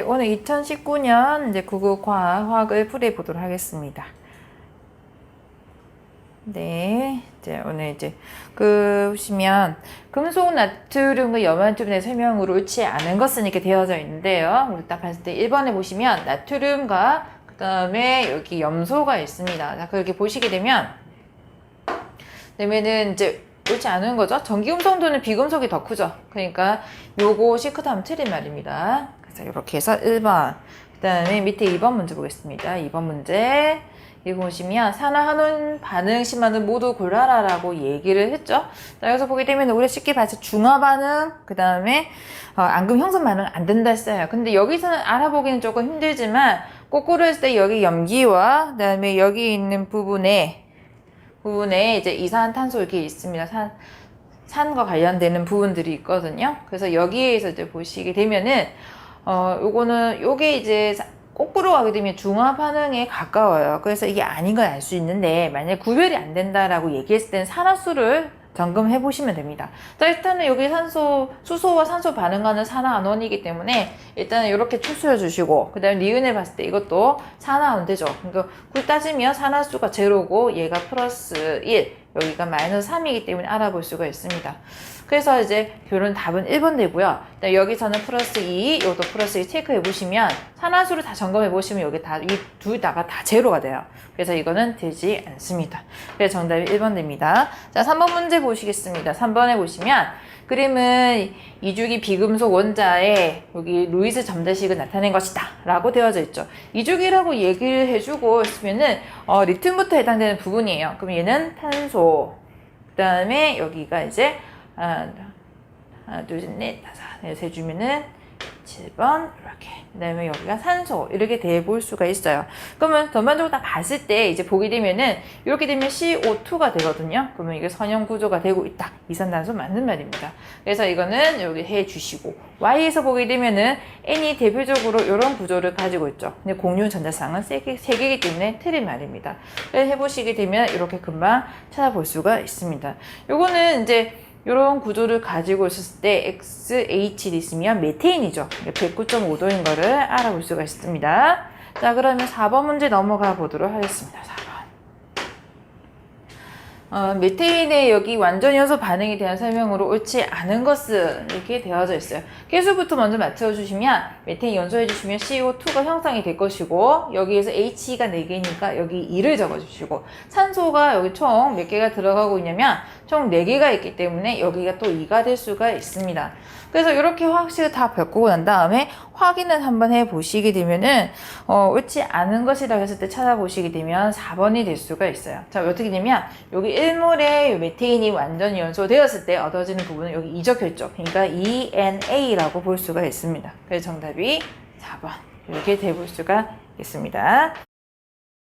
오늘 2019년 이제 구급 과학 화학을 풀이 보도록 하겠습니다. 네, 이제 오늘 이제 그 보시면 금속 나트륨과 염화나트륨의 설명으로 옳지 않은 것은 이렇게 되어져 있는데요. 우리 딱 봤을 때 1번에 보시면 나트륨과 그 다음에 여기 염소가 있습니다. 자, 그렇게 보시게 되면 그러면은 이제 옳지 않은 거죠. 전기금속도는 비금속이 더 크죠. 그러니까 요거 시크다음 틀린 말입니다. 그래서 이렇게 해서 1번. 그 다음에 밑에 2번 문제 보겠습니다. 2번 문제. 이거 보시면 산화 한원 반응 심화는 모두 골라라라고 얘기를 했죠. 자, 여기서 보게 되면 우리 쉽게 봐서 중화 반응, 그 다음에 어, 앙금 형성 반응 안 된다 했어요. 근데 여기서는 알아보기는 조금 힘들지만 거꾸로 했을 때 여기 염기와 그 다음에 여기 있는 부분에 부분에 이제 이산탄소 이렇게 있습니다. 산, 산과 관련되는 부분들이 있거든요. 그래서 여기에서 이제 보시게 되면은, 어, 요거는, 요게 이제 사- 거꾸로 가게 되면 중화 반응에 가까워요. 그래서 이게 아닌 건 알 수 있는데, 만약에 구별이 안 된다라고 얘기했을 때는 산화수를 점검해 보시면 됩니다. 자, 일단은 여기 산소, 수소와 산소 반응하는 산화안원이기 때문에 일단은 이렇게 추수해 주시고, 그 다음에 리은에 봤을 때 이것도 산화안 되죠. 그러니까 굴 따지면 산화수가 제로고 얘가 플러스 1, 여기가 마이너스 3이기 때문에 알아볼 수가 있습니다. 그래서 이제 결론 답은 1번 되고요. 여기서는 플러스 2, 이것도 플러스 2 체크해 보시면 산화수를 다 점검해 보시면 여기 다, 이 둘 다가 다 제로가 돼요. 그래서 이거는 되지 않습니다. 그래서 정답이 1번 됩니다. 자, 3번 문제 보시겠습니다. 3번에 보시면 그림은 이주기 비금속 원자에 여기 루이스 점자식을 나타낸 것이다 라고 되어져 있죠. 이주기라고 얘기를 해주고 있으면은 어, 리튬부터 해당되는 부분이에요. 그럼 얘는 탄소 그 다음에 여기가 이제 하나, 하나 둘, 셋, 넷, 다섯 이렇게 해주면은 7번 이렇게. 그 다음에 여기가 산소. 이렇게 돼 볼 수가 있어요. 그러면 전반적으로 다 봤을 때 이제 보게 되면은 이렇게 되면 CO2가 되거든요. 그러면 이게 선형 구조가 되고 있다. 이산탄소 맞는 말입니다. 그래서 이거는 여기 해 주시고 Y에서 보게 되면은 N이 대표적으로 이런 구조를 가지고 있죠. 근데 공유 전자쌍은 세 개이기 때문에 틀린 말입니다. 해보시게 되면 이렇게 금방 찾아볼 수가 있습니다. 요거는 이제 이런 구조를 가지고 있었을 때 XHD 있으면 메테인이죠. 109.5도인 거를 알아볼 수가 있습니다. 자, 그러면 4번 문제 넘어가 보도록 하겠습니다. 4번. 어, 메테인의 여기 완전 연소 반응에 대한 설명으로 옳지 않은 것은 이렇게 되어져 있어요. 개수부터 먼저 맞춰주시면 메테인 연소해주시면 CO2가 형성이 될 것이고 여기에서 H가 4개니까 여기 2를 적어주시고 산소가 여기 총 몇 개가 들어가고 있냐면 총 4개가 있기 때문에 여기가 또 2가 될 수가 있습니다. 그래서 이렇게 화학식을 다 겪고 난 다음에 확인을 한번 해 보시게 되면은 어, 옳지 않은 것이라고 했을 때 찾아보시게 되면 4번이 될 수가 있어요. 자, 어떻게 되면 여기 1몰에 메테인이 완전 연소되었을 때 얻어지는 부분은 여기 2 적혀 있죠. 그러니까 ENA라고 볼 수가 있습니다. 그래서 정답이 4번 이렇게 돼 볼 수가 있습니다.